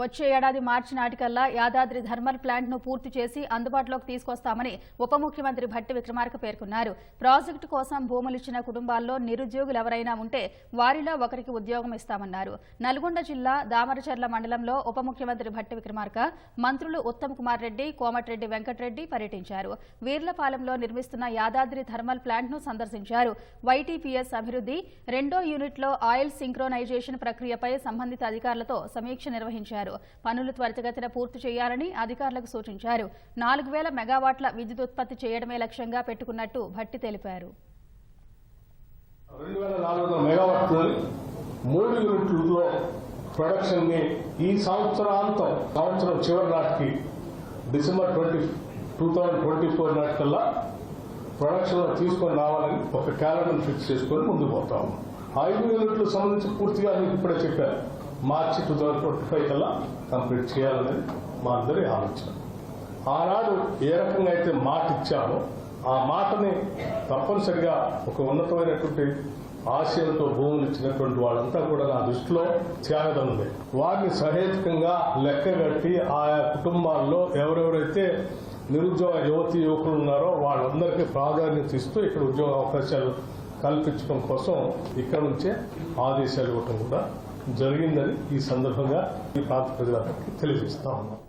వచ్చే ఏడాది మార్చి నాటికల్లా యాదాద్రి థర్మల్ ప్లాంట్ను పూర్తి చేసి అందుబాటులోకి తీసుకొస్తామని ఉప ముఖ్యమంత్రి భట్టి విక్రమార్క పేర్కొన్నారు. ప్రాజెక్టు కోసం భూములిచ్చిన కుటుంబాల్లో నిరుద్యోగులు ఎవరైనా ఉంటే వారిలో ఒకరికి ఉద్యోగం ఇస్తామన్నారు. నల్గొండ జిల్లా దామరచర్ల మండలంలో ఉప ముఖ్యమంత్రి భట్టి విక్రమార్క మంత్రులు ఉత్తమ్ కుమార్ రెడ్డి కోమటిరెడ్డి వెంకటరెడ్డి పర్యటించారు. వీర్లపాలెంలో నిర్మిస్తున్న యాదాద్రి థర్మల్ ప్లాంట్ను సందర్శించారు. వైటీపీఎస్ అభివృద్ధి రెండో యూనిట్లో ఆయిల్ సింక్రోనైజేషన్ ప్రక్రియపై సంబంధిత అధికారులతో సమీక్ష నిర్వహించారు. చేశారు. పనులు త్వరితగతిన పూర్తి చేయాలని అధికారులకు సూచించారు. నాలుగు వేల మెగావాట్ల విద్యుత్ ఉత్పత్తి చేయడమే లక్ష్యంగా పెట్టుకున్నట్టు భట్టి తెలిపారు. మూడు యూనిట్లలో ప్రొడక్షన్ని ఈ సంవత్సరాంతం సంవత్సరం చివరి నాటికి December twenty two thousand twenty four నాటికల్లా ప్రొడక్షన్లో తీసుకొని రావాలని ఒక క్యాలెండర్ ఫిక్స్ చేసుకొని ముందుకు పోతాము ఐదు యూనిట్లు సంబంధించి పూర్తిగా మీకు ఇప్పుడే చెప్పారు March two thousand twenty five కల్లా కంప్లీట్ చేయాలనేది మా అందరి ఆలోచన. ఆనాడు ఏ రకంగా అయితే మాట ఇచ్చామో ఆ మాటని తప్పనిసరిగా ఒక ఉన్నతమైనటువంటి ఆశయంతో భూములు ఇచ్చినటువంటి వాళ్ళంతా కూడా నా దృష్టిలో త్యాగదనులే వారిని సహేతుకంగా లెక్కగట్టి ఆయా కుటుంబాల్లో ఎవరెవరైతే నిరుద్యోగ యువతి యువకులు ఉన్నారో వాళ్ళందరికీ ప్రాధాన్యత ఇస్తూ ఇక్కడ ఉద్యోగ అవకాశాలు కల్పించడం కోసం ఇక్కడ నుంచే ఆదేశాలు ఇవ్వటం కూడా జరిగిందని ఈ సందర్భంగా ఈ ప్రాంత ప్రజలందరికీ తెలియజేస్తా ఉన్నాం.